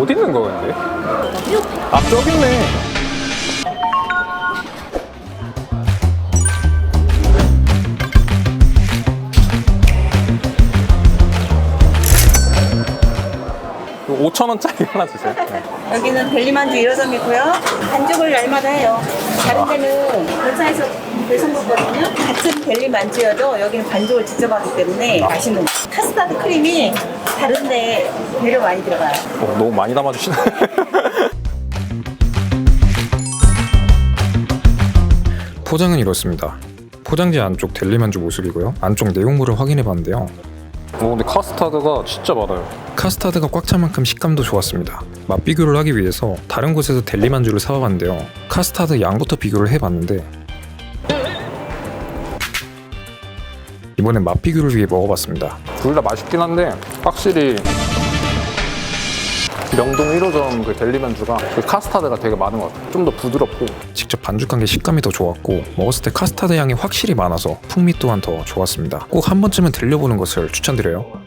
어디 있는 거야 근데? 아 저기 있네 이거 5천 원짜리 하나 주세요 네. 여기는 델리만두 1호점이고요. 반죽을 날마다 해요. 다른 데는 본사에서 배송받거든요. 같은 델리만두여도 여기는 반죽을 직접 하기 때문에 맛있는 거예요. 카스타드 크림이 다른데 배려 많이 들어가요. 어, 너무 많이 담아주시네 포장은 이렇습니다. 포장지 안쪽 델리만주 모습이고요. 안쪽 내용물을 확인해 봤는데요. 어, 근데 카스타드가 진짜 많아요 카스타드가 꽉 찬 만큼 식감도 좋았습니다. 맛 비교를 하기 위해서 다른 곳에서 델리만주를 사와봤는데요. 카스타드 양부터 비교를 해봤는데 이번엔 맛 비교를 위해 먹어봤습니다. 둘 다 맛있긴 한데 확실히 명동 1호점 그 델리만주가 그 카스타드가 되게 많은 것 같아요 좀 더 부드럽고 직접 반죽한 게 식감이 더 좋았고 먹었을 때 카스타드 향이 확실히 많아서 풍미 또한 더 좋았습니다. 꼭 한 번쯤은 들려보는 것을 추천드려요.